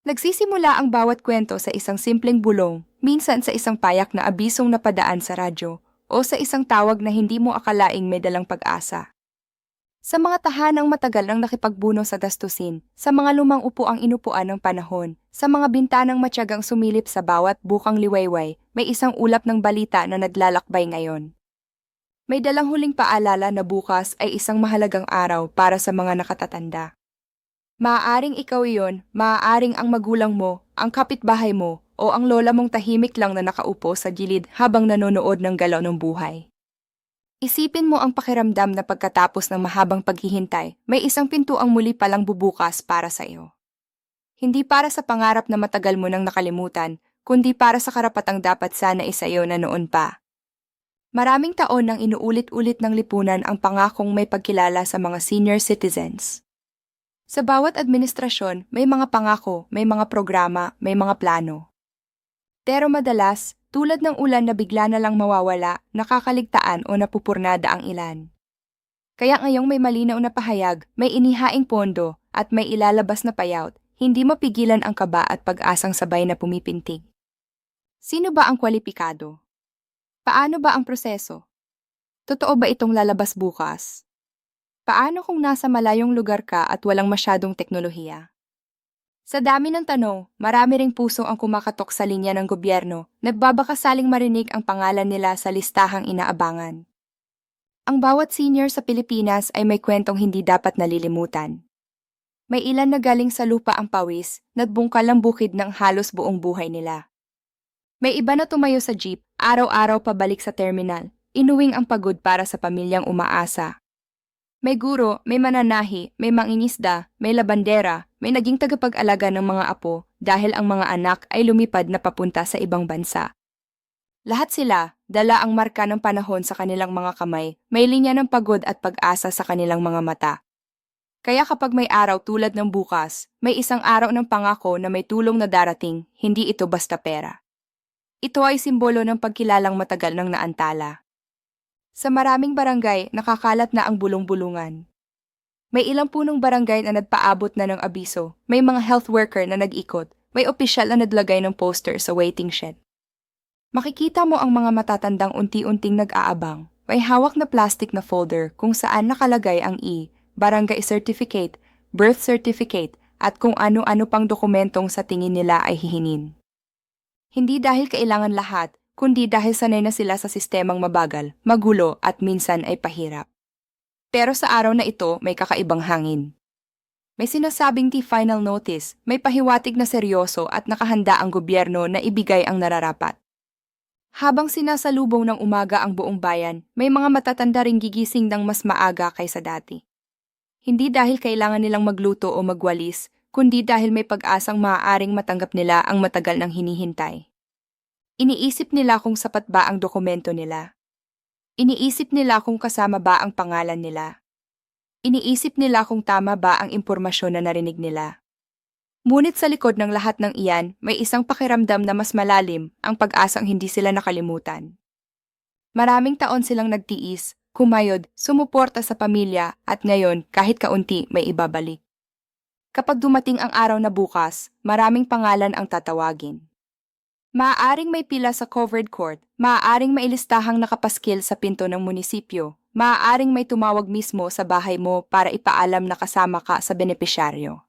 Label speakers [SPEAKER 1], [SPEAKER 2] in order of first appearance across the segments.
[SPEAKER 1] Nagsisimula ang bawat kwento sa isang simpleng bulong, minsan sa isang payak na abisong napadaan sa radyo, o sa isang tawag na hindi mo akalaing may dalang pag-asa. Sa mga tahanang matagal nang nakipagbuno sa gastusin, sa mga lumang upo ang inupuan ng panahon, sa mga bintanang matyagang sumilip sa bawat bukang liwayway, may isang ulap ng balita na naglalakbay ngayon. May dalang huling paalala na bukas ay isang mahalagang araw para sa mga nakatatanda. Maaaring ikaw iyon, maaaring ang magulang mo, ang kapitbahay mo, o ang lola mong tahimik lang na nakaupo sa gilid habang nanonood ng galaw ng buhay. Isipin mo ang pakiramdam na pagkatapos ng mahabang paghihintay, may isang pinto ang muli palang bubukas para sa iyo. Hindi para sa pangarap na matagal mo nang nakalimutan, kundi para sa karapatang dapat sana isa iyo na noon pa. Maraming taon nang inuulit-ulit ng lipunan ang pangakong may pagkilala sa mga senior citizens. Sa bawat administrasyon, may mga pangako, may mga programa, may mga plano. Pero madalas, tulad ng ulan na bigla na lang mawawala, nakakaligtaan o napupurnada ang ilan. Kaya ngayong may malinaw na pahayag, may inihaing pondo, at may ilalabas na payout, hindi mapigilan ang kaba at pag-asang sabay na pumipintig. Sino ba ang kwalipikado? Paano ba ang proseso? Totoo ba itong lalabas bukas? Paano kung nasa malayong lugar ka at walang masyadong teknolohiya? Sa dami ng tanong, marami ring puso ang kumakatok sa linya ng gobyerno, nagbabakasaling marinig ang pangalan nila sa listahang inaabangan. Ang bawat senior sa Pilipinas ay may kwentong hindi dapat nalilimutan. May ilan na galing sa lupa ang pawis, nagbungkal ang bukid ng halos buong buhay nila. May iba na tumayo sa jeep, araw-araw pabalik sa terminal, inuwing ang pagod para sa pamilyang umaasa. May guro, may mananahi, may mangingisda, may labandera, may naging tagapag-alaga ng mga apo dahil ang mga anak ay lumipad na papunta sa ibang bansa. Lahat sila, dala ang marka ng panahon sa kanilang mga kamay, may linya ng pagod at pag-asa sa kanilang mga mata. Kaya kapag may araw tulad ng bukas, may isang araw ng pangako na may tulong na darating, hindi ito basta pera. Ito ay simbolo ng pagkilalang matagal ng naantala. Sa maraming barangay, nakakalat na ang bulong-bulungan. May ilang punong barangay na nagpaabot na ng abiso, may mga health worker na nag-ikot, may opisyal na naglagay ng poster sa waiting shed. Makikita mo ang mga matatandang unti-unting nag-aabang. May hawak na plastic na folder kung saan nakalagay ang E, barangay certificate, birth certificate, at kung ano-ano pang dokumentong sa tingin nila ay hihinin. Hindi dahil kailangan lahat, kundi dahil sanay na sila sa sistemang mabagal, magulo at minsan ay pahirap. Pero sa araw na ito may kakaibang hangin. May sinasabing di final notice, may pahiwatig na seryoso at nakahanda ang gobyerno na ibigay ang nararapat. Habang sinasalubong ng umaga ang buong bayan, may mga matatanda ring gigising ng mas maaga kaysa dati. Hindi dahil kailangan nilang magluto o magwalis, kundi dahil may pag-asang maaaring matanggap nila ang matagal ng hinihintay. Iniisip nila kung sapat ba ang dokumento nila. Iniisip nila kung kasama ba ang pangalan nila. Iniisip nila kung tama ba ang impormasyon na narinig nila. Ngunit sa likod ng lahat ng iyan, may isang pakiramdam na mas malalim, ang pag-asang hindi sila nakalimutan. Maraming taon silang nagtiis, kumayod, sumuporta sa pamilya, at ngayon, kahit kaunti, may ibabalik. Kapag dumating ang araw na bukas, maraming pangalan ang tatawagin. Maaaring may pila sa covered court, maaaring may listahang nakapaskil sa pinto ng munisipyo, maaaring may tumawag mismo sa bahay mo para ipaalam na kasama ka sa benepisyaryo.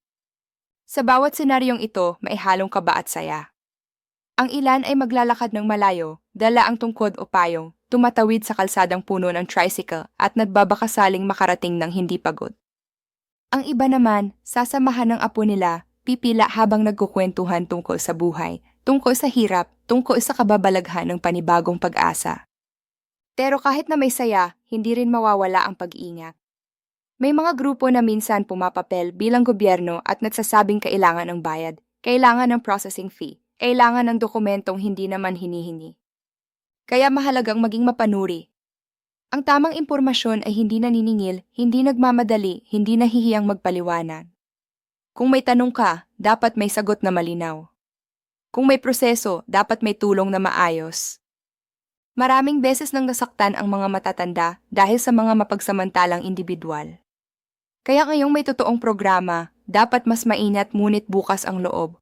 [SPEAKER 1] Sa bawat senaryong ito, may halong kaba at saya. Ang ilan ay maglalakad ng malayo, dala ang tungkod o payong, tumatawid sa kalsadang puno ng tricycle at nagbabakasaling makarating ng hindi pagod. Ang iba naman, sasamahan ng apo nila, pipila habang nagkukwentuhan tungkol sa buhay, tungkol sa hirap, tungkol sa kababalaghan ng panibagong pag-asa. Pero kahit na may saya, hindi rin mawawala ang pag-ingat. May mga grupo na minsan pumapapel bilang gobyerno at nagsasabing kailangan ng bayad, kailangan ng processing fee, kailangan ng dokumentong hindi naman hinihingi. Kaya mahalagang maging mapanuri. Ang tamang impormasyon ay hindi naniningil, hindi nagmamadali, hindi nahihiyang magpaliwanag. Kung may tanong ka, dapat may sagot na malinaw. Kung may proseso, dapat may tulong na maayos. Maraming beses nang nasaktan ang mga matatanda dahil sa mga mapagsamantalang individual. Kaya ngayong may totoong programa, dapat mas mainat ngunit bukas ang loob.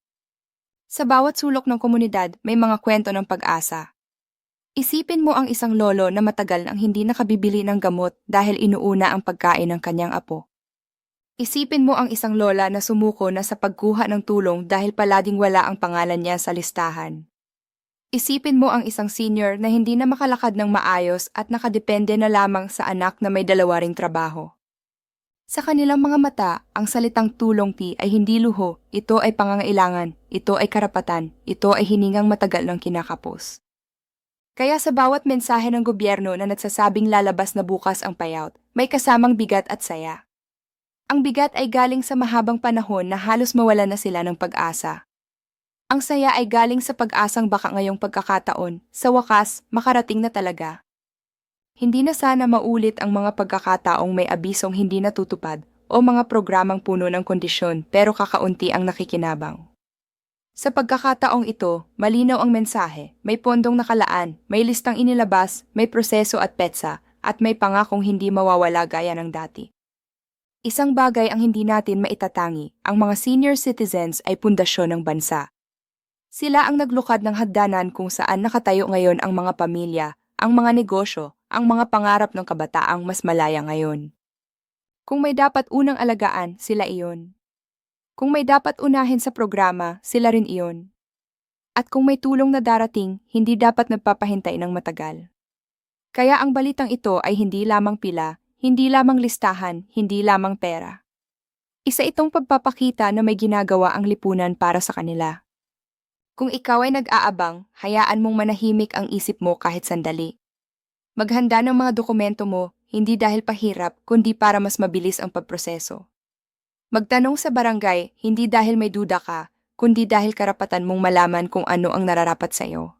[SPEAKER 1] Sa bawat sulok ng komunidad, may mga kwento ng pag-asa. Isipin mo ang isang lolo na matagal nang hindi nakabibili ng gamot dahil inuuna ang pagkain ng kanyang apo. Isipin mo ang isang lola na sumuko na sa pagkuha ng tulong dahil palading wala ang pangalan niya sa listahan. Isipin mo ang isang senior na hindi na makalakad ng maayos at nakadepende na lamang sa anak na may dalawa ring trabaho. Sa kanilang mga mata, ang salitang tulong pi ay hindi luho, ito ay pangangailangan, ito ay karapatan, ito ay hiningang matagal ng kinakapos. Kaya sa bawat mensahe ng gobyerno na nagsasabing lalabas na bukas ang payout, may kasamang bigat at saya. Ang bigat ay galing sa mahabang panahon na halos mawala na sila ng pag-asa. Ang saya ay galing sa pag-asang baka ngayong pagkakataon, sa wakas, makarating na talaga. Hindi na sana maulit ang mga pagkakataong may abisong hindi natutupad o mga programang puno ng kondisyon pero kakaunti ang nakikinabang. Sa pagkakataong ito, malinaw ang mensahe, may pondong nakalaan, may listang inilabas, may proseso at petsa, at may pangakong hindi mawawala gaya ng dati. Isang bagay ang hindi natin maitatangi, ang mga senior citizens ay pundasyon ng bansa. Sila ang naglukad ng hagdanan kung saan nakatayo ngayon ang mga pamilya, ang mga negosyo, ang mga pangarap ng kabataang mas malaya ngayon. Kung may dapat unang alagaan, sila iyon. Kung may dapat unahin sa programa, sila rin iyon. At kung may tulong na darating, hindi dapat nagpapahintay ng matagal. Kaya ang balitang ito ay hindi lamang pila, hindi lamang listahan, hindi lamang pera. Isa itong pagpapakita na may ginagawa ang lipunan para sa kanila. Kung ikaw ay nag-aabang, hayaan mong manahimik ang isip mo kahit sandali. Maghanda ng mga dokumento mo, hindi dahil pahirap, kundi para mas mabilis ang pagproseso. Magtanong sa barangay, hindi dahil may duda ka, kundi dahil karapatan mong malaman kung ano ang nararapat sa iyo.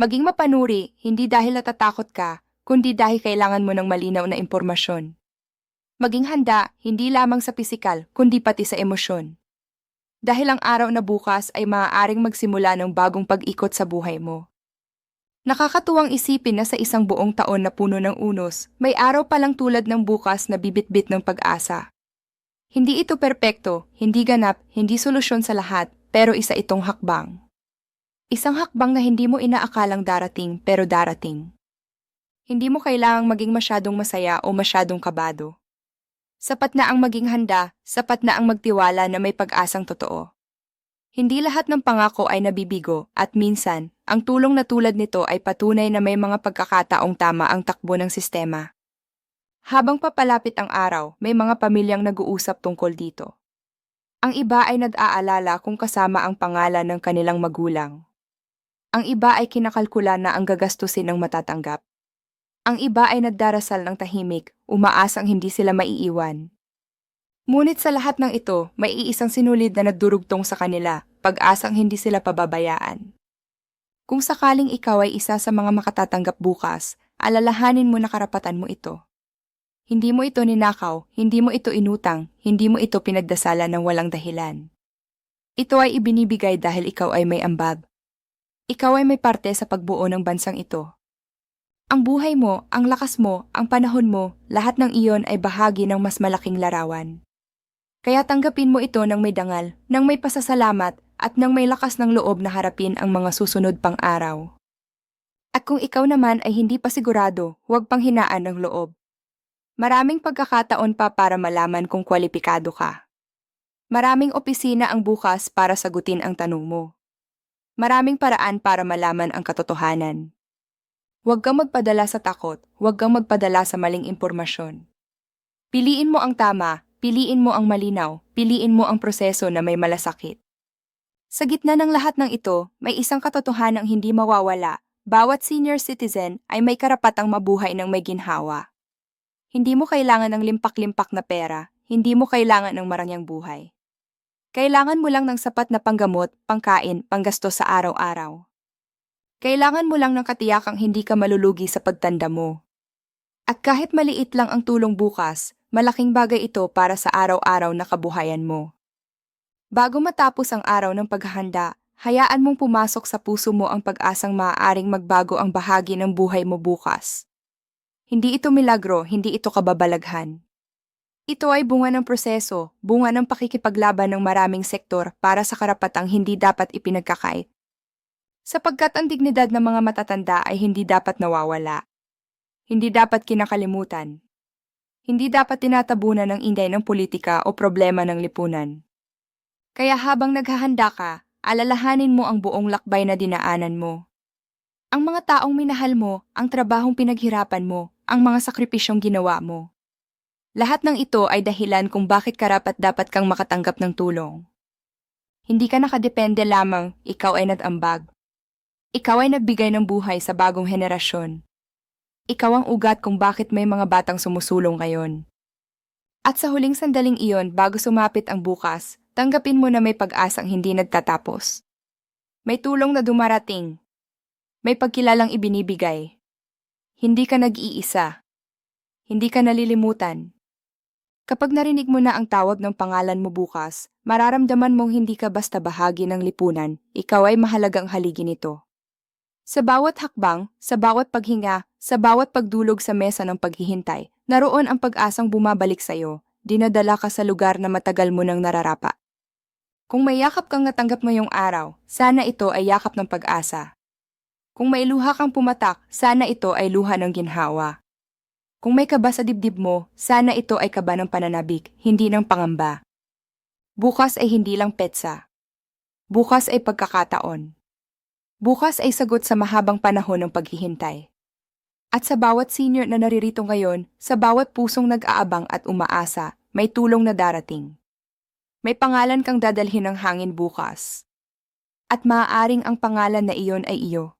[SPEAKER 1] Maging mapanuri, hindi dahil natatakot ka, kundi dahil kailangan mo ng malinaw na impormasyon. Maging handa, hindi lamang sa pisikal, kundi pati sa emosyon. Dahil ang araw na bukas ay maaaring magsimula ng bagong pag-ikot sa buhay mo. Nakakatuwang isipin na sa isang buong taon na puno ng unos, may araw palang tulad ng bukas na bibit-bit ng pag-asa. Hindi ito perpekto, hindi ganap, hindi solusyon sa lahat, pero isa itong hakbang. Isang hakbang na hindi mo inaakalang darating pero darating. Hindi mo kailangang maging masyadong masaya o masyadong kabado. Sapat na ang maging handa, sapat na ang magtiwala na may pag-asang totoo. Hindi lahat ng pangako ay nabibigo at minsan, ang tulong na tulad nito ay patunay na may mga pagkakataong tama ang takbo ng sistema. Habang papalapit ang araw, may mga pamilyang nag-uusap tungkol dito. Ang iba ay nag-aalala kung kasama ang pangalan ng kanilang magulang. Ang iba ay kinakalkula na ang gagastusin ng matatanggap. Ang iba ay nagdarasal ng tahimik, umaasang hindi sila maiiwan. Ngunit sa lahat ng ito, may iisang sinulid na nagdurugtong sa kanila, pag-asang hindi sila pababayaan. Kung sakaling ikaw ay isa sa mga makatatanggap bukas, alalahanin mo na karapatan mo ito. Hindi mo ito ninakaw, hindi mo ito inutang, hindi mo ito pinagdasalan ng walang dahilan. Ito ay ibinibigay dahil ikaw ay may ambag. Ikaw ay may parte sa pagbuo ng bansang ito. Ang buhay mo, ang lakas mo, ang panahon mo, lahat ng iyon ay bahagi ng mas malaking larawan. Kaya tanggapin mo ito ng may dangal, ng may pasasalamat, at ng may lakas ng loob na harapin ang mga susunod pang araw. At kung ikaw naman ay hindi pa sigurado, huwag pang hinaan ng loob. Maraming pagkakataon pa para malaman kung kwalipikado ka. Maraming opisina ang bukas para sagutin ang tanong mo. Maraming paraan para malaman ang katotohanan. Huwag kang magpadala sa takot, huwag kang magpadala sa maling impormasyon. Piliin mo ang tama, piliin mo ang malinaw, piliin mo ang proseso na may malasakit. Sa gitna ng lahat ng ito, may isang katotohanang hindi mawawala. Bawat senior citizen ay may karapatang mabuhay ng may ginhawa. Hindi mo kailangan ng limpak-limpak na pera, hindi mo kailangan ng marangyang buhay. Kailangan mo lang ng sapat na panggamot, pangkain, panggasto sa araw-araw. Kailangan mo lang ng katiyakang hindi ka malulugi sa pagtanda mo. At kahit maliit lang ang tulong bukas, malaking bagay ito para sa araw-araw na kabuhayan mo. Bago matapos ang araw ng paghahanda, hayaan mong pumasok sa puso mo ang pag-asang maaaring magbago ang bahagi ng buhay mo bukas. Hindi ito milagro, hindi ito kababalaghan. Ito ay bunga ng proseso, bunga ng pakikipaglaban ng maraming sektor para sa karapatang hindi dapat ipinagkakait. Sapagkat ang dignidad ng mga matatanda ay hindi dapat nawawala. Hindi dapat kinakalimutan. Hindi dapat tinatabunan ng inday ng politika o problema ng lipunan. Kaya habang naghahanda ka, alalahanin mo ang buong lakbay na dinaanan mo. Ang mga taong minahal mo, ang trabahong pinaghirapan mo, ang mga sakripisyong ginawa mo. Lahat ng ito ay dahilan kung bakit karapat dapat kang makatanggap ng tulong. Hindi ka nakadepende lamang, ikaw ay nag-ambag. Ikaw ay nagbigay ng buhay sa bagong henerasyon. Ikaw ang ugat kung bakit may mga batang sumusulong ngayon. At sa huling sandaling iyon bago sumapit ang bukas, tanggapin mo na may pag-asang hindi nagtatapos. May tulong na dumarating. May pagkilalang ibinibigay. Hindi ka nag-iisa. Hindi ka nalilimutan. Kapag narinig mo na ang tawag ng pangalan mo bukas, mararamdaman mong hindi ka basta bahagi ng lipunan, ikaw ay mahalagang haligi nito. Sa bawat hakbang, sa bawat paghinga, sa bawat pagdulog sa mesa ng paghihintay, naroon ang pag-asang bumabalik sa iyo, dinadala ka sa lugar na matagal mo nang nararapa. Kung may yakap kang natanggap ngayong araw, sana ito ay yakap ng pag-asa. Kung may luha kang pumatak, sana ito ay luha ng ginhawa. Kung may kaba sa dibdib mo, sana ito ay kaba ng pananabik, hindi ng pangamba. Bukas ay hindi lang petsa. Bukas ay pagkakataon. Bukas ay sagot sa mahabang panahon ng paghihintay. At sa bawat senior na naririto ngayon, sa bawat pusong nag-aabang at umaasa, may tulong na darating. May pangalan kang dadalhin ng hangin bukas. At maaaring ang pangalan na iyon ay iyo.